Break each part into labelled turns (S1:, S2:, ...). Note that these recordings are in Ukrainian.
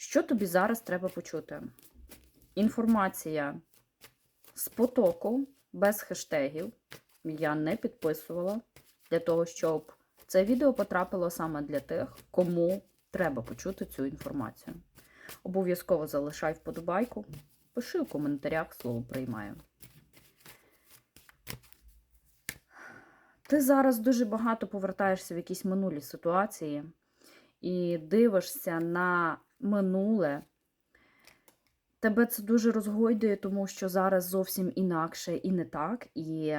S1: Що тобі зараз треба почути? Інформація з потоку, без хештегів. Я не підписувала для того, щоб це відео потрапило саме для тих, кому треба почути цю інформацію. Обов'язково залишай вподобайку, пиши у коментарях, слово приймаю. Ти зараз дуже багато повертаєшся в якісь минулі ситуації і дивишся на минуле. Тебе це дуже розгойдує, тому що зараз зовсім інакше і не так. І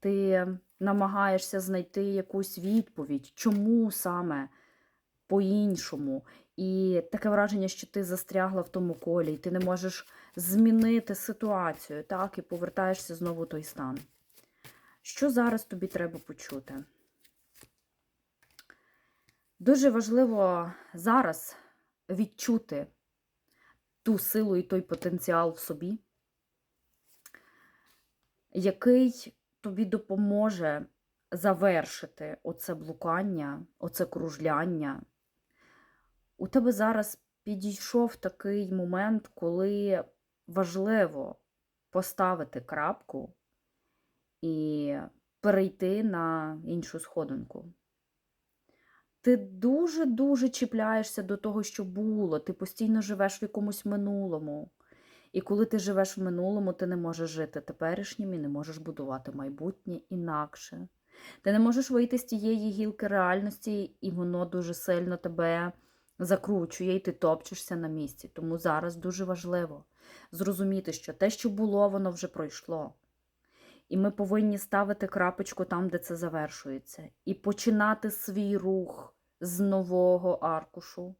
S1: ти намагаєшся знайти якусь відповідь, чому саме по-іншому. І таке враження, що ти застрягла в тому колі, і ти не можеш змінити ситуацію, так, і повертаєшся знову в той стан. Що зараз тобі треба почути? Дуже важливо зараз відчути ту силу і той потенціал в собі, який тобі допоможе завершити оце блукання, оце кружляння. У тебе зараз підійшов такий момент, коли важливо поставити крапку і перейти на іншу сходинку. Ти дуже-дуже чіпляєшся до того, що було. Ти постійно живеш в якомусь минулому. І коли ти живеш в минулому, ти не можеш жити теперішнім і не можеш будувати майбутнє інакше. Ти не можеш вийти з тієї гілки реальності, і воно дуже сильно тебе закручує, і ти топчешся на місці. Тому зараз дуже важливо зрозуміти, що те, що було, воно вже пройшло. І ми повинні ставити крапочку там, де це завершується, і починати свій рух з нового аркушу.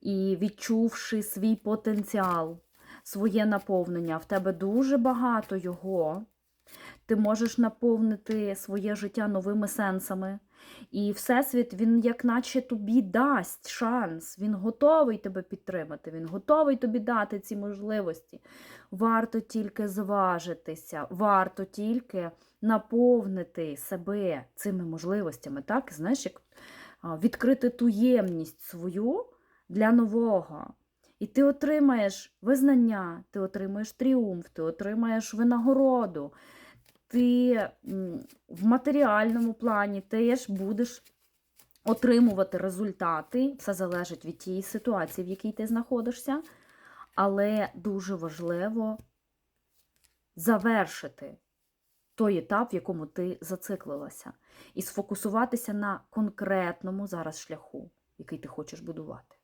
S1: І відчувши свій потенціал, своє наповнення, в тебе дуже багато його. Ти можеш наповнити своє життя новими сенсами. І Всесвіт, він, як наче тобі дасть шанс, він готовий тебе підтримати, він готовий тобі дати ці можливості. Варто тільки зважитися, варто тільки наповнити себе цими можливостями. Так, знаєш, як відкрити ту ємність свою для нового. І ти отримаєш визнання, ти отримаєш тріумф, ти отримаєш винагороду. Ти в матеріальному плані теж будеш отримувати результати. Все залежить від тієї ситуації, в якій ти знаходишся. Але дуже важливо завершити той етап, в якому ти зациклилася, і сфокусуватися на конкретному зараз шляху, який ти хочеш будувати.